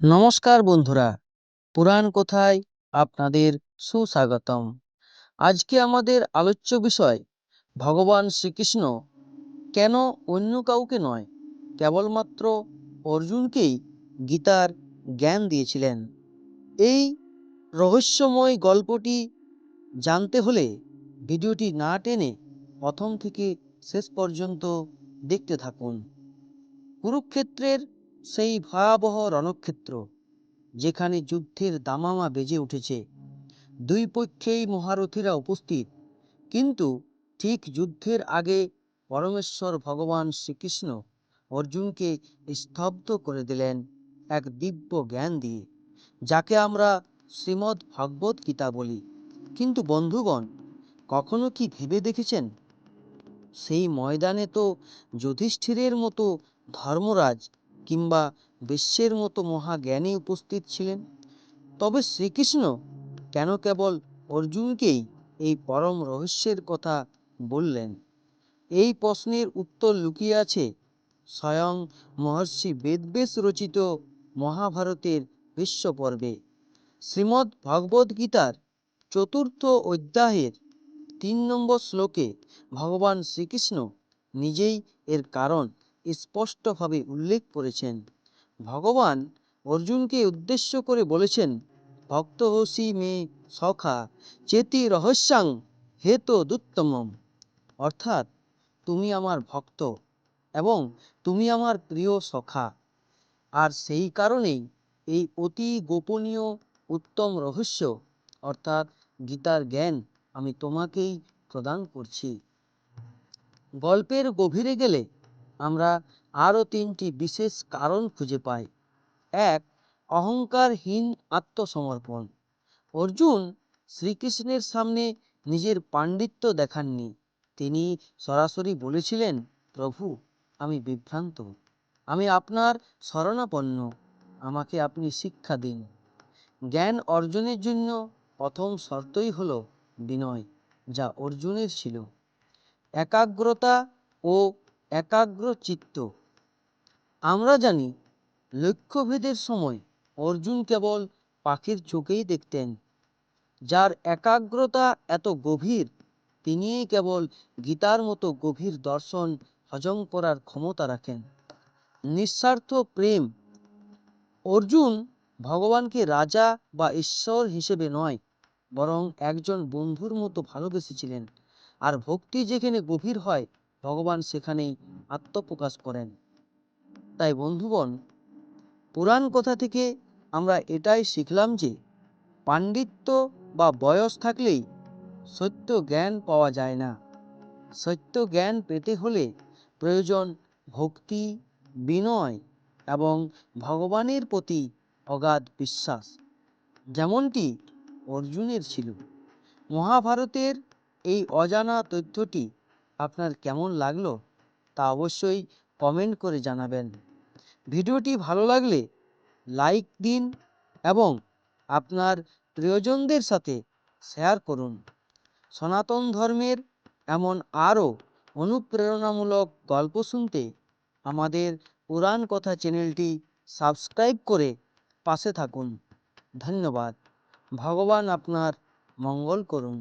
নমস্কার বন্ধুরা, পুরাণ কথায় আপনাদের সুস্বাগতম। আজকে আমাদের আলোচ্য বিষয়, ভগবান শ্রীকৃষ্ণ কেন অন্য কাউকে নয়, কেবলমাত্র অর্জুনকেই গীতার জ্ঞান দিয়েছিলেন। এই রহস্যময় গল্পটি জানতে হলে ভিডিওটি না টেনে প্রথম থেকে শেষ পর্যন্ত দেখতে থাকুন। কুরুক্ষেত্রের সেই ভয়াবহ রণক্ষেত্র যেখানে যুদ্ধের দামামা বেজে উঠেছে। দুই পক্ষেই মহারথীরা উপস্থিত, কিন্তু ঠিক যুদ্ধের আগে পরমেশ্বর ভগবান শ্রীকৃষ্ণ অর্জুনকে স্তব্ধ করে দিলেন এক দিব্য জ্ঞান দিয়ে, যাকে আমরা শ্রীমদ্ ভগবত গীতা বলি। কিন্তু বন্ধুগণ, কখনো কি ভেবে দেখেছেন? সেই ময়দানে তো যুধিষ্ঠিরের মতো ধর্মরাজ কিংবা বিশ্বের মতো মহাজ্ঞানী উপস্থিত ছিলেন। তবে শ্রীকৃষ্ণ কেন কেবল অর্জুনকেই এই পরম রহস্যের কথা বললেন? এই প্রশ্নের উত্তর লুকিয়ে আছে স্বয়ং মহর্ষি বেদবেশ রচিত মহাভারতের বিশ্ব পর্বে। শ্রীমদ্ ভগবদ্গীতার চতুর্থ অধ্যায়ের তিন নম্বর শ্লোকে ভগবান শ্রীকৃষ্ণ নিজেই এর কারণ স্পষ্টভাবে উল্লেখ করেছেন। ভগবান অর্জুনকে উদ্দেশ্য করে বলেছেন, ভক্ত হসি মে সখা, চেতি রহস্যাং হেত দুত্তমম। অর্থাৎ, তুমি আমার ভক্ত এবং তুমি আমার প্রিয় সখা। আর সেই কারণেই এই অতি গোপনীয় উত্তম রহস্য, অর্থাৎ গীতার জ্ঞান, আমি তোমাকেই প্রদান করছি। গল্পের গভীরে গেলে আমরা আরও তিনটি বিশেষ কারণ খুঁজে পাই। এক, অহংকারহীন আত্মসমর্পণ। অর্জুন শ্রীকৃষ্ণের সামনে নিজের পাণ্ডিত্য দেখাননি। তিনি সরাসরি বলেছিলেন, প্রভু, আমি বিভ্রান্ত। আমি আপনার শরণাপন্ন। আমাকে আপনি শিক্ষা দিন। জ্ঞান অর্জনের জন্য প্রথম শর্তই হল বিনয়, যা অর্জুনের ছিল। একাগ্রতা ও একাগ্র চিত্ত আমরা জানি লক্ষ্যভেদের সময় অর্জুন কেবল পাখির চোখেই দেখতেন। যার একাগ্রতা এত গভীর, তিনিই কেবল গীতার মতো গভীর দর্শন হজম করার ক্ষমতা রাখেন। নিঃস্বার্থ প্রেম। অর্জুন ভগবানকে রাজা বা ঈশ্বর হিসেবে নয়, বরং একজন বন্ধুর মতো ভালোবেসেছিলেন। আর ভক্তি যেখানে গভীর হয় ভগবান সেখানেই আত্মপ্রকাশ করেন। তাই বন্ধুগণ, পুরাণ কথা থেকে আমরা এটাই শিখলাম যে পাণ্ডিত্য বা বয়স থাকলেই সত্য জ্ঞান পাওয়া যায় না। সত্য জ্ঞান পেতে হলে প্রয়োজন ভক্তি, বিনয় এবং ভগবানের প্রতি অগাধ বিশ্বাস। যেমনটি অর্জুনের ছিল। মহাভারতের এই অজানা তথ্যটি আপনার কেমন লাগল তা অবশ্যই কমেন্ট করে জানাবেন। ভিডিওটি ভালো লাগলে লাইক দিন এবং আপনার প্রিয়জনদের সাথে শেয়ার করুন। সনাতন ধর্মের এমন আরও অনুপ্রেরণামূলক গল্প শুনতে আমাদের পুরাণ কথা চ্যানেলটি সাবস্ক্রাইব করে পাশে থাকুন। ধন্যবাদ। ভগবান আপনার মঙ্গল করুন।